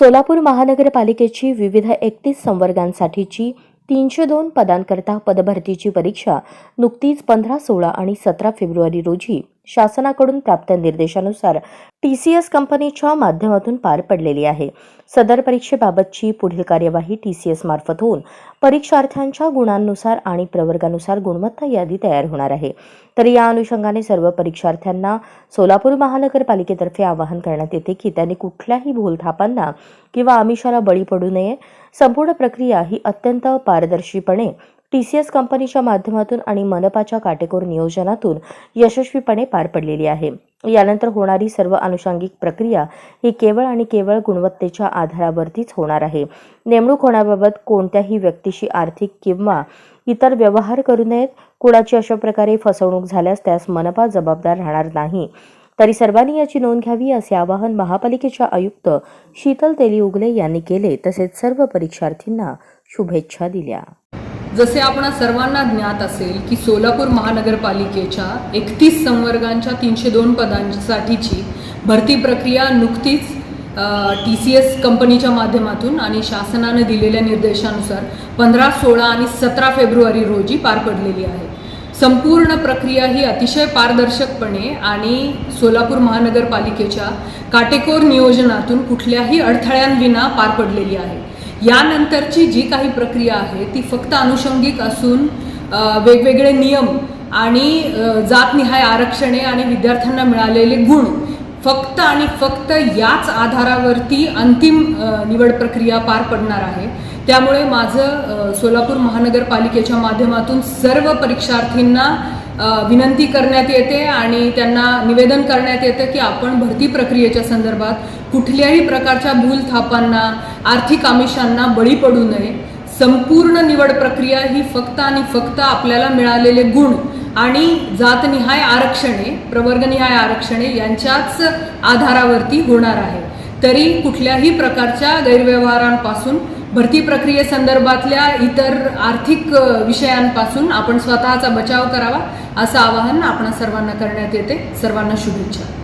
सोलापूर महानगरपालिकेची विविध एकतीस संवर्गांसाठीची तीनशे दोन पदांकरता पदभरतीची परीक्षा नुकतीच पंधरा सोळा आणि सतरा फेब्रुवारी रोजी शासनाकडून प्राप्त निर्देशानुसार टी सी एस कंपनीच्या माध्यमातून पार पडलेली आहे. सदर परीक्षेबाबतची पुढील कार्यवाही टी सी एस मार्फत होऊन परीक्षार्थ्यांच्या गुणांनुसार आणि प्रवर्गानुसार गुणवत्ता यादी तयार होणार आहे. तर या अनुषंगाने सर्व परीक्षार्थ्यांना सोलापूर महानगरपालिकेतर्फे आवाहन करण्यात येते की त्यांनी कुठल्याही भूलथापांना किंवा आमिषाला बळी पडू नये. संपूर्ण प्रक्रिया ही अत्यंत पारदर्शीपणे टी सी एस कंपनीच्या माध्यमातून आणि मनपाच्या काटेकोर नियोजनातून यशस्वीपणे पार पडलेली आहे. यानंतर होणारी सर्व अनुषंगिक प्रक्रिया ही केवळ आणि केवळ गुणवत्तेच्या आधारावरतीच होणार आहे. नेमणूक होण्याबाबत कोणत्याही व्यक्तीशी आर्थिक किंवा इतर व्यवहार करू नयेत. कुणाची अशा प्रकारे फसवणूक झाल्यास त्यास मनपा जबाबदार राहणार नाही. तरी सर्वांनी याची नोंद घ्यावी असे आवाहन महापालिकेच्या आयुक्त शीतल तेली उगले यांनी केले तसेच सर्व परीक्षार्थींना शुभेच्छा दिल्या. जसे आपण सर्वांना ज्ञात असेल की सोलापूर महानगरपालिकेच्या एकतीस संवर्गांच्या तीनशे दोन पदांसाठीची भरती प्रक्रिया नुकतीच टी सी एस कंपनीच्या माध्यमातून आणि शासनाने दिलेल्या निर्देशानुसार पंधरा सोळा आणि सतरा फेब्रुवारी रोजी पार पडलेली आहे. संपूर्ण प्रक्रिया ही अतिशय पारदर्शकपणे आणि सोलापूर महानगरपालिकेच्या काटेकोर नियोजनातून कुठल्याही अडथळ्यांविना पार पडलेली आहे. यानंतरची जी काही प्रक्रिया आहे ती फक्त अनुषंगिक असून वेगवेगळे नियम आणि जातनिहाय आरक्षणे आणि विद्यार्थ्यांना मिळालेले गुण फक्त आणि फक्त याच आधारावरती अंतिम निवड प्रक्रिया पार पडणार आहे. त्यामुळे माझं सोलापूर महानगरपालिकेच्या माध्यमातून सर्व परीक्षार्थींना विनंती करण्यात येते आणि त्यांना निवेदन करण्यात येतं की आपण भरती प्रक्रियेच्या संदर्भात कुठल्याही प्रकारच्या भूलथापांना आर्थिक आमिषांना बळी पडू नये. संपूर्ण निवड प्रक्रिया ही फक्त आणि फक्त आपल्याला मिळालेले गुण आणि जातनिहाय आरक्षणे प्रवर्गनिहाय आरक्षणे यांच्याच आधारावरती होणार आहे. तरी कुठल्याही प्रकारच्या गैरव्यवहारांपासून भरती प्रक्रियेसंदर्भातल्या इतर आर्थिक विषयांपासून आपण स्वतःचा बचाव करावा असं आवाहन आपण सर्वांना करण्यात येते. सर्वांना शुभेच्छा.